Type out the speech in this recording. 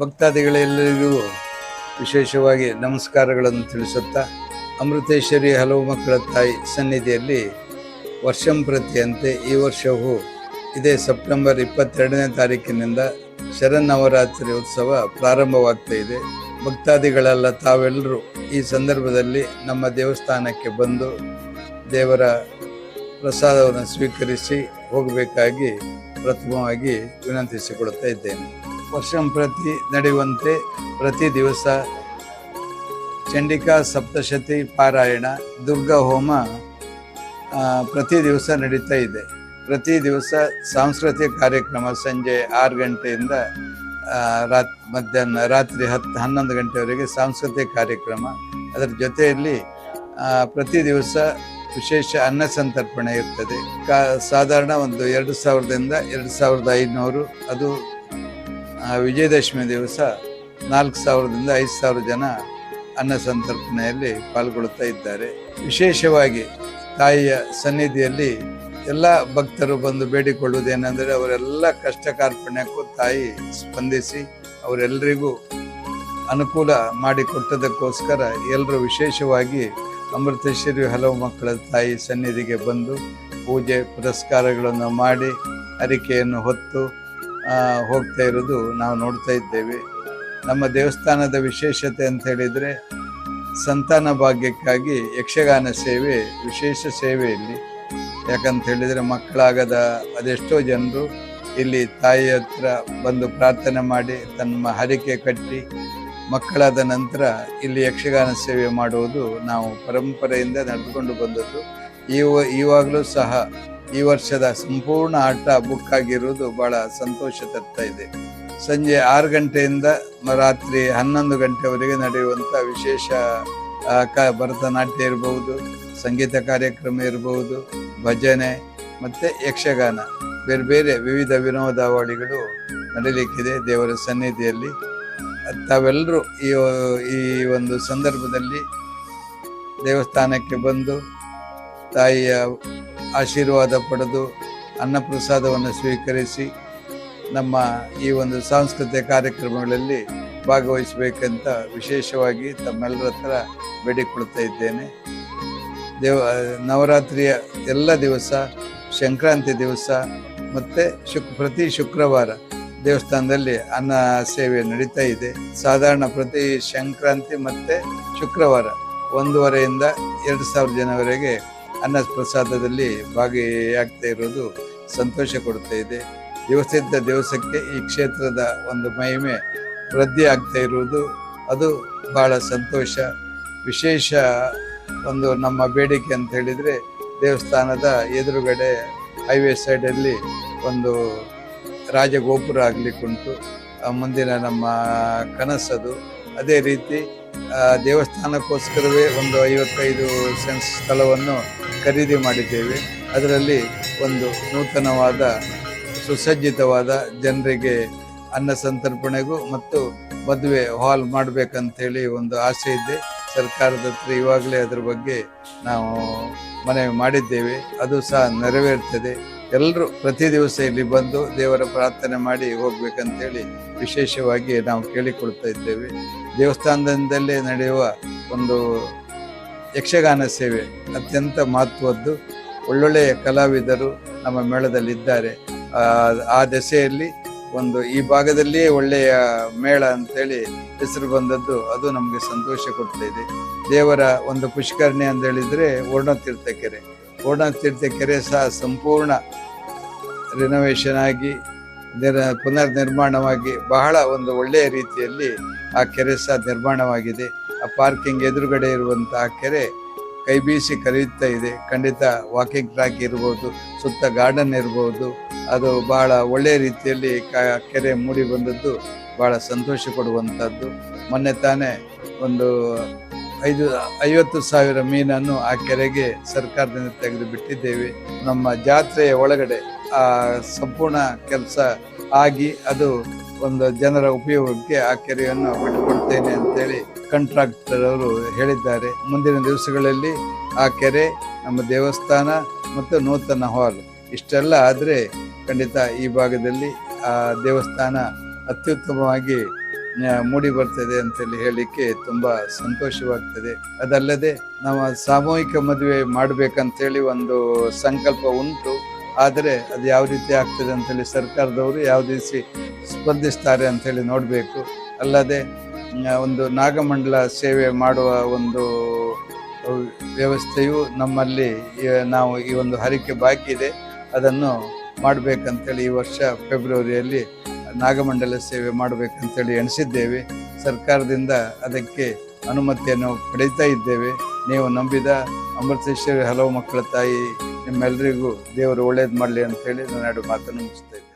ಭಕ್ತಾದಿಗಳೆಲ್ಲರಿಗೂ ವಿಶೇಷವಾಗಿ ನಮಸ್ಕಾರಗಳನ್ನು ತಿಳಿಸುತ್ತಾ ಅಮೃತೇಶ್ವರಿ ಹಲವು ಮಕ್ಕಳ ತಾಯಿ ಸನ್ನಿಧಿಯಲ್ಲಿ ವರ್ಷಂಪ್ರತಿಯಂತೆ ಈ ವರ್ಷವೂ ಇದೇ ಸೆಪ್ಟೆಂಬರ್ ಇಪ್ಪತ್ತೆರಡನೇ ತಾರೀಕಿನಿಂದ ಶರನ್ನವರಾತ್ರಿ ಉತ್ಸವ ಪ್ರಾರಂಭವಾಗ್ತಾ ಇದೆ. ಭಕ್ತಾದಿಗಳೆಲ್ಲ, ತಾವೆಲ್ಲರೂ ಈ ಸಂದರ್ಭದಲ್ಲಿ ನಮ್ಮ ದೇವಸ್ಥಾನಕ್ಕೆ ಬಂದು ದೇವರ ಪ್ರಸಾದವನ್ನು ಸ್ವೀಕರಿಸಿ ಹೋಗಬೇಕಾಗಿ ಪ್ರಥಮವಾಗಿ ವಿನಂತಿಸಿಕೊಳ್ತಾ ಇದ್ದೇನೆ. ವರ್ಷಂಪ್ರತಿ ನಡೆಯುವಂತೆ ಪ್ರತಿ ದಿವಸ ಚಂಡಿಕಾ ಸಪ್ತಶತಿ ಪಾರಾಯಣ, ದುರ್ಗಾ ಹೋಮ ಪ್ರತಿ ದಿವಸ ನಡೀತಾ ಇದೆ. ಪ್ರತಿ ದಿವಸ ಸಾಂಸ್ಕೃತಿಕ ಕಾರ್ಯಕ್ರಮ ಸಂಜೆ ಆರು ಗಂಟೆಯಿಂದ ರಾತ್, ಮಧ್ಯಾಹ್ನ ರಾತ್ರಿ ಹತ್ತು, ಹನ್ನೊಂದು ಗಂಟೆವರೆಗೆ ಸಾಂಸ್ಕೃತಿಕ ಕಾರ್ಯಕ್ರಮ. ಅದರ ಜೊತೆಯಲ್ಲಿ ಪ್ರತಿ ದಿವಸ ವಿಶೇಷ ಅನ್ನ ಸಂತರ್ಪಣೆ ಇರ್ತದೆ. ಕಾ, ಸಾಧಾರಣ ಒಂದು ಎರಡು ಸಾವಿರದಿಂದ ಎರಡು ಸಾವಿರದ ಐನೂರು, ಅದು ಆ, ವಿಜಯದಶಮಿ ದಿವಸ ನಾಲ್ಕು ಸಾವಿರದಿಂದ ಐದು ಸಾವಿರ ಜನ ಅನ್ನ ಸಂತರ್ಪಣೆಯಲ್ಲಿ ಪಾಲ್ಗೊಳ್ಳುತ್ತಾ ಇದ್ದಾರೆ. ವಿಶೇಷವಾಗಿ ತಾಯಿಯ ಸನ್ನಿಧಿಯಲ್ಲಿ ಎಲ್ಲ ಭಕ್ತರು ಬಂದು ಬೇಡಿಕೊಳ್ಳುವುದೇನೆಂದರೆ ಅವರೆಲ್ಲ ಕಷ್ಟ ಕಾರ್ಪಣ್ಯಕ್ಕೂ ತಾಯಿ ಸ್ಪಂದಿಸಿ ಅವರೆಲ್ಲರಿಗೂ ಅನುಕೂಲ ಮಾಡಿಕೊಟ್ಟದಕ್ಕೋಸ್ಕರ ಎಲ್ಲರೂ ವಿಶೇಷವಾಗಿ ಅಮೃತೇಶ್ವರಿ ಹಲವು ಮಕ್ಕಳ ತಾಯಿ ಸನ್ನಿಧಿಗೆ ಬಂದು ಪೂಜೆ ಪುರಸ್ಕಾರಗಳನ್ನು ಮಾಡಿ ಅರಿಕೆಯನ್ನು ಹೊತ್ತು ಹೋಗ್ತಾ ಇರೋದು ನಾವು ನೋಡ್ತಾ ಇದ್ದೇವೆ. ನಮ್ಮ ದೇವಸ್ಥಾನದ ವಿಶೇಷತೆ ಅಂತ ಹೇಳಿದರೆ ಸಂತಾನ ಭಾಗ್ಯಕ್ಕಾಗಿ ಯಕ್ಷಗಾನ ಸೇವೆ, ವಿಶೇಷ ಸೇವೆಯಲ್ಲಿ ಯಾಕಂತ ಹೇಳಿದರೆ ಮಕ್ಕಳಾಗದ ಅದೆಷ್ಟೋ ಜನರು ಇಲ್ಲಿ ತಾಯಿ ಹತ್ರ ಬಂದು ಪ್ರಾರ್ಥನೆ ಮಾಡಿ ತಮ್ಮ ಹರಿಕೆ ಕಟ್ಟಿ ಮಕ್ಕಳಾದ ನಂತರ ಇಲ್ಲಿ ಯಕ್ಷಗಾನ ಸೇವೆ ಮಾಡುವುದು ನಾವು ಪರಂಪರೆಯಿಂದ ನಡೆದುಕೊಂಡು ಬಂದದ್ದು. ಈವ ಈವಾಗಲೂ ಸಹ ಈ ವರ್ಷದ ಸಂಪೂರ್ಣ ಆಟ ಬುಕ್ ಆಗಿರುವುದು ಬಹಳ ಸಂತೋಷ ತರ್ತಾ ಇದೆ. ಸಂಜೆ ಆರು ಗಂಟೆಯಿಂದ ರಾತ್ರಿ ಹನ್ನೊಂದು ಗಂಟೆವರೆಗೆ ನಡೆಯುವಂಥ ವಿಶೇಷ ಕ, ಭರತನಾಟ್ಯ ಇರಬಹುದು ಸಂಗೀತ ಕಾರ್ಯಕ್ರಮ ಇರಬಹುದು ಭಜನೆ ಮತ್ತು ಯಕ್ಷಗಾನ. ಬೇರೆ ಬೇರೆ ವಿವಿಧ ವಿನೋದಾವಳಿಗಳು ನಡೀಲಿಕ್ಕಿದೆ ದೇವರ ಸನ್ನಿಧಿಯಲ್ಲಿ. ತಾವೆಲ್ಲರೂ ಈ ಈ ಒಂದು ಸಂದರ್ಭದಲ್ಲಿ ದೇವಸ್ಥಾನಕ್ಕೆ ಬಂದು ತಾಯಿಯ ಆಶೀರ್ವಾದ ಪಡೆದು ಅನ್ನಪ್ರಸಾದವನ್ನು ಸ್ವೀಕರಿಸಿ ನಮ್ಮ ಈ ಒಂದು ಸಾಂಸ್ಕೃತಿಕ ಕಾರ್ಯಕ್ರಮಗಳಲ್ಲಿ ಭಾಗವಹಿಸಬೇಕಂತ ವಿಶೇಷವಾಗಿ ತಮ್ಮೆಲ್ಲರ ಹತ್ರ ಬೇಡಿಕೊಳ್ತಾ ಇದ್ದೇನೆ. ದೇವ, ನವರಾತ್ರಿಯ ಎಲ್ಲ ದಿವಸ, ಸಂಕ್ರಾಂತಿ ದಿವಸ ಮತ್ತು ಶುಕ್, ಪ್ರತಿ ಶುಕ್ರವಾರ ದೇವಸ್ಥಾನದಲ್ಲಿ ಅನ್ನ ಸೇವೆ ನಡೀತಾ ಇದೆ. ಸಾಧಾರಣ ಪ್ರತಿ ಸಂಕ್ರಾಂತಿ ಮತ್ತು ಶುಕ್ರವಾರ ಒಂದೂವರೆಯಿಂದ ಎರಡು ಸಾವಿರ ಜನವರೆಗೆ ಅನ್ನ ಪ್ರಸಾದದಲ್ಲಿ ಭಾಗಿಯಾಗ್ತಾ ಇರೋದು ಸಂತೋಷ ಕೊಡ್ತಾ ಇದೆ. ದಿವಸದಿಂದ ದಿವಸಕ್ಕೆ ಈ ಕ್ಷೇತ್ರದ ಒಂದು ಮಹಿಮೆ ವೃದ್ಧಿ ಆಗ್ತಾ ಇರುವುದು ಅದು ಬಹಳ ಸಂತೋಷ. ವಿಶೇಷ ಒಂದು ನಮ್ಮ ಬೇಡಿಕೆ ಅಂತ ಹೇಳಿದರೆ ದೇವಸ್ಥಾನದ ಎದುರುಗಡೆ ಹೈವೇ ಸೈಡಲ್ಲಿ ಒಂದು ರಾಜಗೋಪುರ ಆಗಲಿಕ್ಕುಂಟು ಮುಂದಿನ ನಮ್ಮ ಕನಸದು. ಅದೇ ರೀತಿ ದೇವಸ್ಥಾನಕ್ಕೋಸ್ಕರವೇ ಒಂದು ಐವತ್ತೈದು ಸೆನ್ಸ್ ಸ್ಥಳವನ್ನು ಖರೀದಿ ಮಾಡಿದ್ದೇವೆ. ಅದರಲ್ಲಿ ಒಂದು ನೂತನವಾದ, ಸುಸಜ್ಜಿತವಾದ ಜನರಿಗೆ ಅನ್ನ ಸಂತರ್ಪಣೆಗೂ ಮತ್ತು ಮದುವೆ ಹಾಲ್ ಮಾಡಬೇಕಂತೇಳಿ ಒಂದು ಆಸೆ ಇದೆ. ಸರ್ಕಾರದ ಹತ್ರ ಇವಾಗಲೇ ಅದರ ಬಗ್ಗೆ ನಾವು ಮನವಿ ಮಾಡಿದ್ದೇವೆ. ಅದು ಸಹ ನೆರವೇರ್ತದೆ. ಎಲ್ಲರೂ ಪ್ರತಿ ದಿವಸ ಇಲ್ಲಿ ಬಂದು ದೇವರ ಪ್ರಾರ್ಥನೆ ಮಾಡಿ ಹೋಗ್ಬೇಕಂತೇಳಿ ವಿಶೇಷವಾಗಿ ನಾವು ಕೇಳಿಕೊಳ್ತಾ ಇದ್ದೇವೆ. ದೇವಸ್ಥಾನದಿಂದಲೇ ನಡೆಯುವ ಒಂದು ಯಕ್ಷಗಾನ ಸೇವೆ ಅತ್ಯಂತ ಮಹತ್ವದ್ದು. ಒಳ್ಳೊಳ್ಳೆಯ ಕಲಾವಿದರು ನಮ್ಮ ಮೇಳದಲ್ಲಿದ್ದಾರೆ. ಆ, ದೆಸೆಯಲ್ಲಿ ಒಂದು ಈ ಭಾಗದಲ್ಲಿಯೇ ಒಳ್ಳೆಯ ಮೇಳ ಅಂತೇಳಿ ಹೆಸರು ಬಂದದ್ದು. ಅದು ನಮಗೆ ಸಂತೋಷ ಕೊಡ್ತಾ ದೇವರ ಒಂದು ಪುಷ್ಕರಣಿ ಅಂತ ಹೇಳಿದ್ರೆ ವರ್ಣತೀರ್ಥ ಕೆರೆ ವರ್ಣತೀರ್ಥ ಕೆರೆ ಸಹ ಸಂಪೂರ್ಣ ರಿನೋವೇಷನ್ ಆಗಿ ನಿರ್ ಪುನರ್ ನಿರ್ಮಾಣವಾಗಿ ಬಹಳ ಒಂದು ಒಳ್ಳೆಯ ರೀತಿಯಲ್ಲಿ ಆ ಕೆರೆ ಸಹ ನಿರ್ಮಾಣವಾಗಿದೆ. ಆ ಪಾರ್ಕಿಂಗ್ ಎದುರುಗಡೆ ಇರುವಂತಹ ಕೆರೆ ಕೈ ಬೀಸಿ ಕರೆಯುತ್ತಾ ಇದೆ. ಖಂಡಿತ ವಾಕಿಂಗ್ ಟ್ರ್ಯಾಕ್ ಇರ್ಬೋದು, ಸುತ್ತ ಗಾರ್ಡನ್ ಇರ್ಬೋದು, ಅದು ಬಹಳ ಒಳ್ಳೆಯ ರೀತಿಯಲ್ಲಿ ಕೆರೆ ಮೂಡಿ ಬಂದದ್ದು ಬಹಳ ಸಂತೋಷ ಕೊಡುವಂಥದ್ದು ಮೊನ್ನೆ ತಾನೇ ಒಂದು ಐದು, ಐವತ್ತು ಸಾವಿರ ಮೀನನ್ನು ಆ ಕೆರೆಗೆ ಸರ್ಕಾರದಿಂದ ತೆಗೆದು ಬಿಟ್ಟಿದ್ದೇವೆ ನಮ್ಮ ಜಾತ್ರೆಯ ಒಳಗಡೆ ಆ ಸಂಪೂರ್ಣ ಕೆಲಸ ಆಗಿ ಅದು ಒಂದು ಜನರ ಉಪಯೋಗಕ್ಕೆ ಆ ಕೆರೆಯನ್ನು ಬಿಟ್ಟುಕೊಡ್ತೇನೆ ಅಂತೇಳಿ ಕಾಂಟ್ರಾಕ್ಟರ್ ಅವರು ಹೇಳಿದ್ದಾರೆ. ಮುಂದಿನ ದಿವಸಗಳಲ್ಲಿ ಆ ಕೆರೆ ನಮ್ಮ ದೇವಸ್ಥಾನ ಮತ್ತು ನೂತನ ಹಾಲ್ ಇಷ್ಟೆಲ್ಲ ಆದರೆ ಖಂಡಿತ ಈ ಭಾಗದಲ್ಲಿ ಆ ದೇವಸ್ಥಾನ ಅತ್ಯುತ್ತಮವಾಗಿ ಮೂಡಿ ಬರ್ತದೆ ಅಂತೇಳಿ ಹೇಳಲಿಕ್ಕೆ ತುಂಬ ಸಂತೋಷವಾಗ್ತದೆ. ಅದಲ್ಲದೆ ನಾವು ಸಾಮೂಹಿಕ ಮದುವೆ ಮಾಡಬೇಕಂತೇಳಿ ಒಂದು ಸಂಕಲ್ಪ ಉಂಟು. ಆದರೆ ಅದು ಯಾವ ರೀತಿ ಆಗ್ತದೆ ಅಂತೇಳಿ ಸರ್ಕಾರದವರು ಯಾವ ರೀತಿ ಸ್ಪಂದಿಸ್ತಾರೆ ಅಂಥೇಳಿ ನೋಡಬೇಕು. ಅಲ್ಲದೆ ಒಂದು ನಾಗಮಂಡಲ ಸೇವೆ ಮಾಡುವ ಒಂದು ವ್ಯವಸ್ಥೆಯು ನಮ್ಮಲ್ಲಿ ನಾವು ಈ ಒಂದು ಹರಿಕೆ ಬಾಕಿ ಇದೆ. ಅದನ್ನು ಮಾಡಬೇಕಂತೇಳಿ ಈ ವರ್ಷ ಫೆಬ್ರವರಿಯಲ್ಲಿ ನಾಗಮಂಡಲ ಸೇವೆ ಮಾಡಬೇಕಂತೇಳಿ ಎಣಿಸಿದ್ದೇವೆ. ಸರ್ಕಾರದಿಂದ ಅದಕ್ಕೆ ಅನುಮತಿಯನ್ನು ಪಡೀತಾ ಇದ್ದೇವೆ. ನೀವು ನಂಬಿದ ಅಮೃತೇಶ್ವರಿ ಹಲವು ಮಕ್ಕಳ ತಾಯಿ ನಿಮ್ಮೆಲ್ಲರಿಗೂ ದೇವರು ಒಳ್ಳೇದು ಮಾಡಲಿ ಅಂತೇಳಿ ನಾನು ಎರಡು ಮಾತನ್ನು ಮುಗಿಸ್ತೇನೆ.